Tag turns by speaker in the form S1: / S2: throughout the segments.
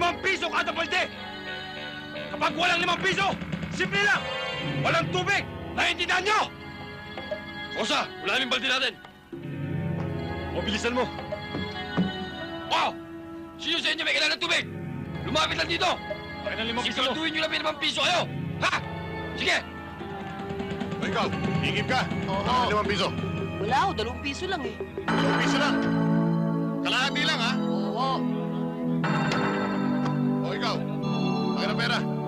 S1: Limang piso kada balde! Kapag walang limang piso, simple lang! Walang tubig! Naiintindihan nyo! Kosa, wala balde natin! O, bilisan mo! Wow! Sino sa inyo may kailangan ng tubig? Lumapit lang dito! Kaya ng limang piso Siguraduhin nyo na may limang piso kayo! Ha? Sige!
S2: O ikaw, higip ka.
S3: Oo.
S2: Ano limang piso?
S3: Wala ako, dalawang piso lang eh.
S2: Limang piso lang. Kalahati lang, ha?
S3: Oo.
S2: Akin pera.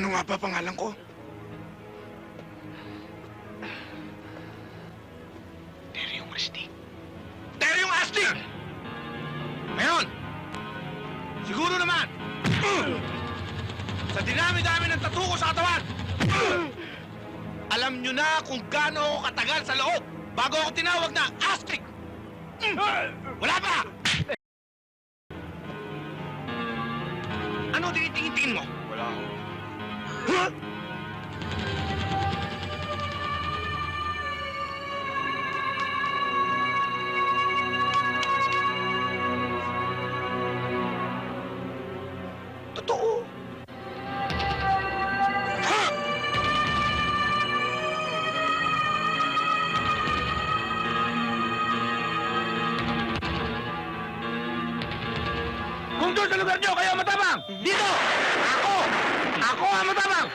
S1: Ano nga ba pangalan ko? Teryong Astig. Teryong Astig! Ngayon, siguro naman, sa dinami-dami ng tattoo ko sa katawan, alam nyo na kung gaano ako katagal sa loob bago ako tinawag na astig. Wala pa! Ano tinitingin mo? Wala ako. Totoo. Kung doon sa lugar nyo, kayo ang matabang! Dito! Ako! Ako ang matabang!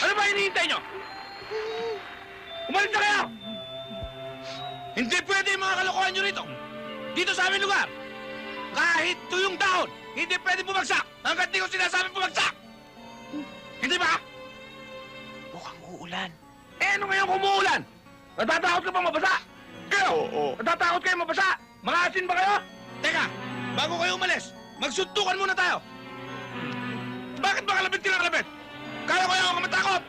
S1: Ano ba hinihintay nyo? Umalis na kayo! Hindi pwede yung mga kalokohan nyo rito! Dito sa aming lugar! Kahit tuyong dahon, hindi pwede bumagsak hanggat di ko sinasabing bumagsak! Hindi ba?
S3: Mukhang uulan.
S1: Eh, ano ngayon kung umuulan? Natatakot ka pa mabasa? Kayo? Oo. Natatakot kayo mabasa? Mga asin ba kayo? Teka, bago kayo umalis, magsuntukan muna tayo. Bakit ba kalabit ka ng kalabit? Kaya ko ako matakot.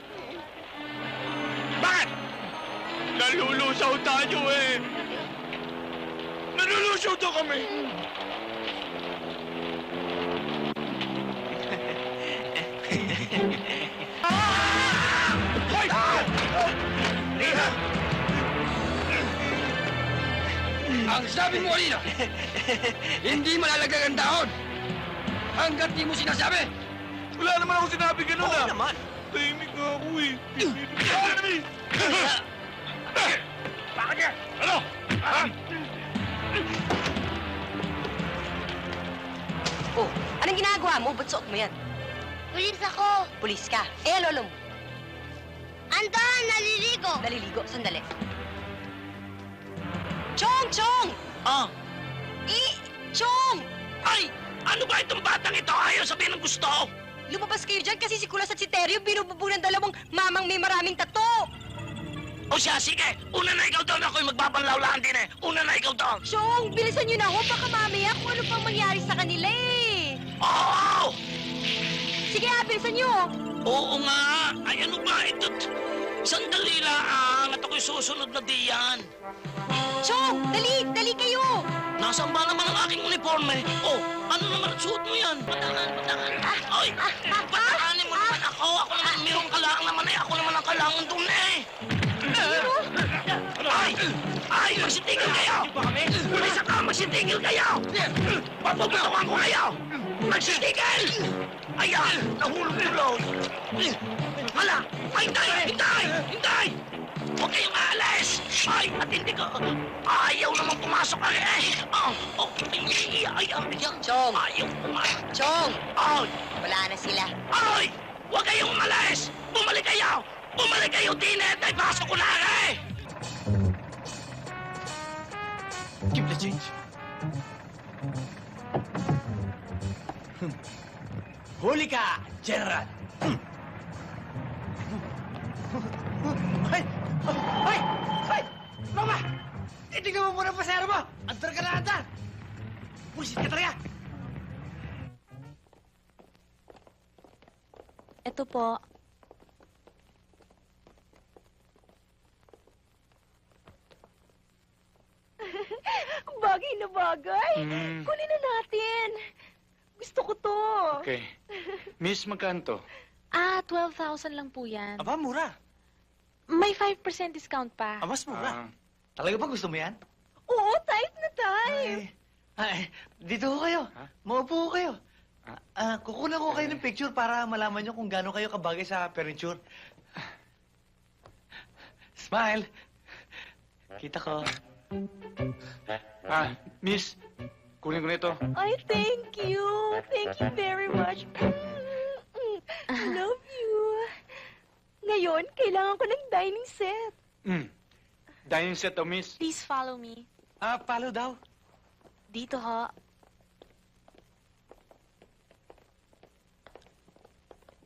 S1: Bakit? Nalulusaw tayo eh. Nalulusaw daw kami. Hoy! Riha! Ang sabi mo kanina, hindi malalagay ang dahon hanggat di mo sinasabi. Wala naman ako sinabi ganun
S3: Oo naman.
S1: Tahimik nga ako eh. Bakit ka? Ano? Ah!
S4: Oh, anong ginagawa mo? Ba't suot mo yan?
S5: Pulis ako!
S4: Pulis ka. Eh, lolo mo.
S5: Andon! Naliligo!
S4: Naliligo. Sandali. Chong! Chong!
S3: Ah,
S4: Eh, Chong!
S3: ay! Ano ba itong batang ito? Ayaw sabihin ng gusto.
S4: Lumabas kayo dyan kasi si Kulas at si Teryo binububo ng dalawang mamang may maraming tato.
S3: O siya, sige. Una na ikaw doon. Ako'y magbabanlawlaan din eh. Una na ikaw doon.
S4: Chong, bilisan nyo na ho. Baka mamaya kung ano pang mangyari sa kanila eh.
S3: Oo!
S4: Sige ha, bilisan nyo.
S3: Oo nga. Ay, ano ba ito? Sandali lang at ako'y susunod na diyan.
S4: Chong, dali, dali kayo.
S3: Nasaan ba naman ang aking uniforme? Oh, ano naman ang suot mo yan? Patangan, patangan. Ay, patakanin mo naman ako. Ako naman mayroong kailangan naman eh. Ako naman ang kailangan doon eh. Ay! Ay, magsitigil kayo! May saka magsitigil kayo! Papuputukan ko kayo! Magsitigil! Ayan, nahulog tuloy! Hala! Ay, hindi! Hindi! Hindi! Huwag kayong aalis! Ay, at hindi ko... Ayaw naman pumasok ka eh! Oh, oh, ay, ay, ay,
S4: Chong,
S3: Ayaw pumasok!
S4: Chong,
S3: Ay!
S4: wala na sila.
S3: Ay! Huwag kayong umalis! Bumalik kayo! Bumalik kayo, Tinet! Ay, pasok ko na eh!
S6: Keep the change. Huli ka, General! Ay! Ay! Ay! Mama! Itignan mo muna ang pasero mo! Antar ka na, antar! Pusit ka talaga!
S4: Ito po. bagay na bagay.
S7: Mm,
S4: Kunin na natin. Gusto ko to.
S7: okay. Miss, magkano to?
S8: Ah, 12,000 lang po yan.
S6: Aba, mura.
S8: May 5% discount pa.
S6: Ah, mas mura.
S7: Ah,
S6: Talaga ba gusto mo yan?
S4: Oo, type na type.
S6: Ay, ay, dito ho kayo.
S7: Ha?
S6: Maupo ho kayo.
S7: Ah.
S6: Ah, kukunan ko kayo ng picture para malaman nyo kung gaano kayo kabagay sa furniture. Smile. Kita ko.
S7: ah, Miss, kunin ko na ito.
S4: Ay, thank you. Thank you very much. I love you. Ngayon, kailangan ko ng dining set.
S7: Mm. Dining set to, Miss.
S8: Please follow me.
S6: Ah, palo daw.
S8: Dito ho.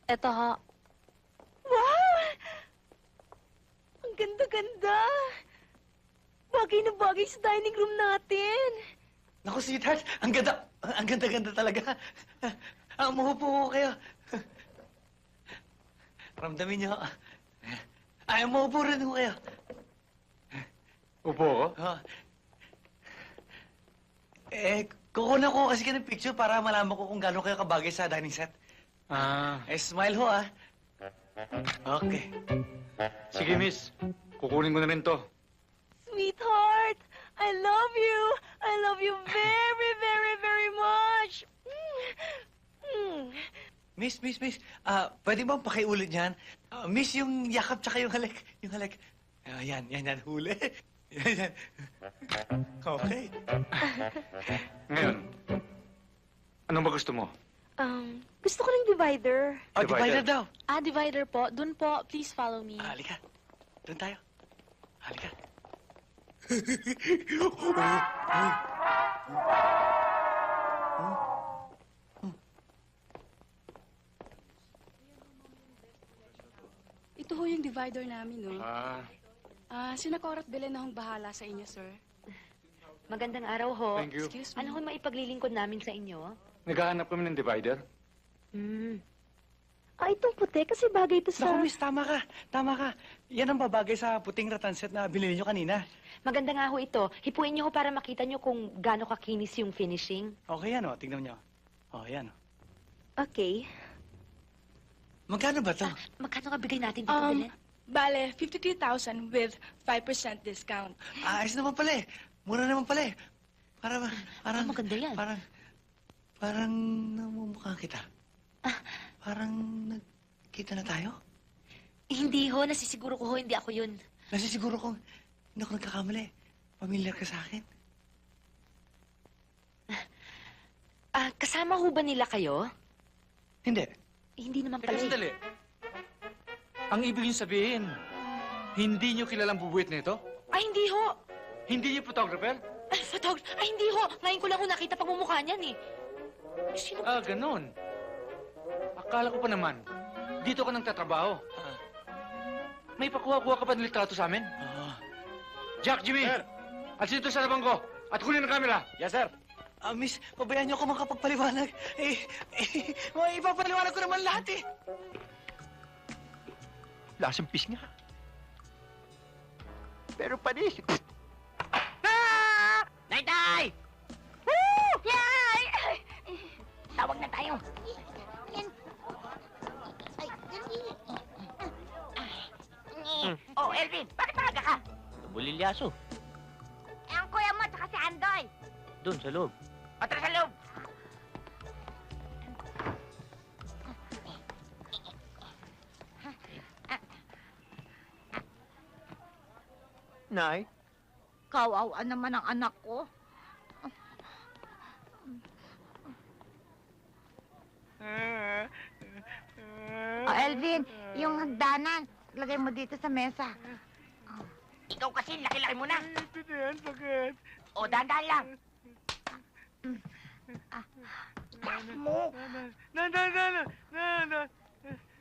S8: Ito ho.
S4: Wow! Ang ganda-ganda. Bagay na bagay sa dining room natin.
S6: Naku, sweetheart, ang ganda, ang ganda-ganda talaga. Ah, umupo ho kayo. Ramdamin niyo. Ay, umupo rin ho kayo.
S7: Upo ko?
S6: Oh. Eh, kukunan ko kasi ng picture para malaman ko kung gaano kayo kabagay sa dining set.
S7: Ah,
S6: Eh, smile ho, ah. Okay.
S7: sige, Miss. Kukunin ko na rin to.
S4: Sweetheart, I love you. I love you very, very, very much. Mm. Mm.
S6: Miss, miss, miss, ah, pwede bang pakiulit yan? Ah, miss, yung yakap tsaka yung halik. Yung halik. Ah, yan, yan, yan, huli. Yan, yan. Okay.
S7: Ngayon, ano ba gusto mo?
S4: Um, gusto ko ng divider.
S6: Oh,
S7: Divider.
S6: divider daw.
S8: Ah, divider po. Dun po. Please follow me.
S6: Ah, halika. Doon tayo. Halika.
S9: Ito ho yung divider namin, no?
S7: Ah,
S9: Ah, sina Cora at Belen na hong bahala sa inyo, sir.
S10: Magandang araw ho.
S7: thank you.
S9: Excuse me.
S10: Ano ho maipaglilingkod namin sa inyo?
S7: Naghahanap kami ng divider.
S10: Hmm.
S4: Ah, itong puti kasi bagay ito sa...
S6: Naku, miss, tama ka. Tama ka. Yan ang babagay sa puting rattan set na binili nyo kanina.
S10: Maganda nga ho ito. Hipuin niyo ho para makita niyo kung gaano kakinis yung finishing.
S6: Okay yan, oh. Tingnan nyo. Oh, yan, oh.
S4: Okay.
S6: Magkano ba to?
S10: Magkano ka bigay natin dito,
S9: Um,
S10: Belen?
S9: Bale, 53,000 with 5% discount.
S6: Ah, ayos naman pala eh. Mura naman pala eh. Para, parang,
S10: Ah, maganda yan.
S6: Parang, parang namumukha kita.
S10: Ah.
S6: Parang nagkita na tayo.
S10: Eh, hindi ho. Nasisiguro ko ho, hindi ako yun.
S6: Nasisiguro kong hindi ako nagkakamali. Pamilyar ka sa akin.
S10: Ah, kasama ho ba nila kayo?
S6: Hindi.
S10: Eh, hindi naman pala. eh.
S7: Ang ibig niyo sabihin, hindi niyo kilalang bubuit nito?
S10: Ay, hindi ho.
S7: Hindi niyo photographer?
S10: Ay, photog... Ay, hindi ho. Ngayon ko lang ho nakita pagmumukha niyan eh. Eh, Sino
S7: Ah, ganon. Akala ko pa naman, dito ka nang tatrabaho.
S6: Ah.
S7: May pakuha-kuha ka pa ng litrato sa amin?
S6: Ah.
S7: Jack, Jimmy!
S1: Sir.
S7: At dito sa labang At kunin ang camera!
S1: Yes, sir.
S6: Ah, miss, pabayaan niyo ako makapagpaliwanag. Eh, eh, oh, ipapaliwanag ko naman lahat eh.
S1: Lasang pis nga. Pero panis.
S3: Nay-tay!
S5: Yay!
S3: Tawag na tayo. Oh, Elvin, bakit maaga ka?
S1: Bulilyaso.
S5: Eh, ang kuya mo, tsaka si Andoy.
S1: Doon sa loob.
S3: Patra sa loob.
S1: Nay?
S5: Kawawa naman ang anak ko. Oh, Elvin, yung hagdanan, lagay mo dito sa mesa.
S11: Ikaw kasi, laki-laki mo na.
S12: Ito na yan, sakit.
S11: O, dahan-dahan lang. Mo.
S12: Na, na, na, na, na, na.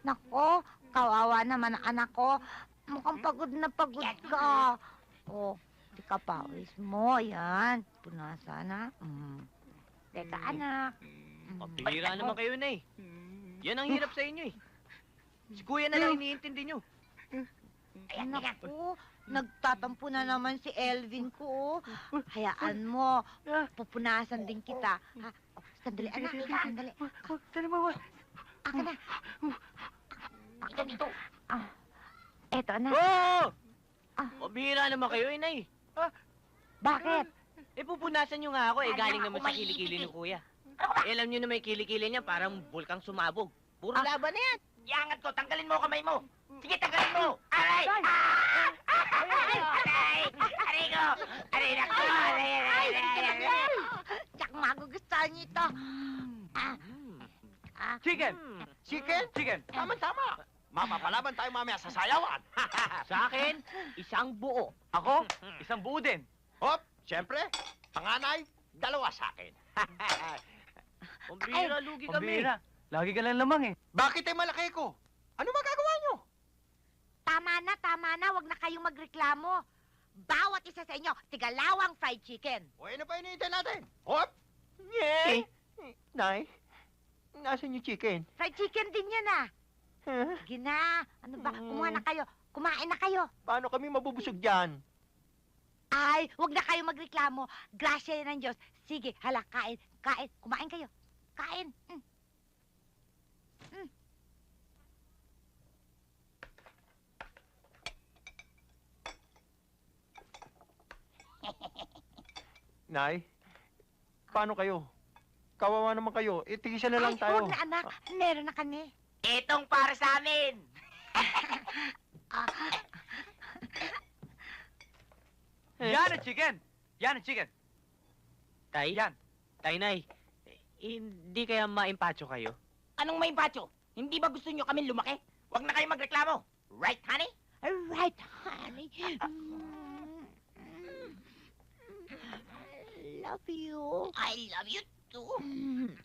S5: Nako, kawawa naman ang anak ko. Mukhang pagod na pagod ka. Oh, di ka pawis mo. Yan. Punasa na. Mm. Teka, anak.
S11: Pabira naman kayo na eh. Yan ang hirap sa inyo eh. Si kuya na lang iniintindi nyo.
S5: Ay, naku, nagtatampo na naman si Elvin ko. oh. Hayaan mo, pupunasan din kita. Ha? Oh, sandali, anak, sandali.
S12: Tala mo,
S5: Aka na.
S11: Ito dito.
S5: Ah, eto, anak.
S11: Oh!
S5: Ah.
S11: Pabira naman kayo, inay.
S5: Bakit?
S11: Eh, pupunasan nyo nga ako eh. Galing naman
S5: ko,
S11: sa kilikili ni kuya. Eh, alam nyo na may kilikili niya, parang bulkang sumabog. Puro
S5: Ah.
S11: laban na yan. Iangat ko, tanggalin mo kamay mo. Sige, tanggalin mo. Aray! Ah! Aray! Aray ko! Aray na ko! Aray, aray, aray, aray.
S5: Tsak magugustuhan niyo ito. Ah, ah,
S12: Chicken!
S11: Hmm.
S12: Chicken? Chicken!
S11: Tama-tama. Mapapalaban tayo mamaya sa sayawan. sa akin, isang buo.
S12: Ako, isang buo din.
S11: Hop, siyempre, panganay, dalawa sa akin. Pambira, lugi kami.
S12: Pambira. Lagi ka lang lamang eh.
S11: Bakit ay malaki ko? Ano magagawa nyo?
S5: tama na, tama na. Huwag na kayong magreklamo. Bawat isa sa inyo, tigalawang fried chicken.
S11: O ano pa iniintay natin? Hop! Yeah. Nay, nasan yung chicken?
S5: Fried chicken din yan ah. Sige na. Ano ba? Kumuha na kayo. Kumain na kayo.
S11: Paano kami mabubusog dyan?
S5: Ay, huwag na kayo magreklamo. Grasya yan ng Diyos. Sige, hala, kain. Kain. Kumain kayo. Kain. Mm. Mm.
S13: Nay, paano kayo? Kawawa naman kayo. Eh, tigisan na lang
S5: Ay,
S13: tayo.
S5: huwag na anak. Meron na kami.
S11: Itong para sa amin.
S12: Yan ang chicken! Yan ang chicken!
S11: Tay?
S12: Yan.
S11: Tay, Nay, hindi kaya maimpacho kayo? Anong maimpacho? Hindi ba gusto nyo kami lumaki? Huwag na kayo magreklamo. Right, honey?
S5: Alright, honey. Mm. Love you.
S11: I love you too.
S5: Mm.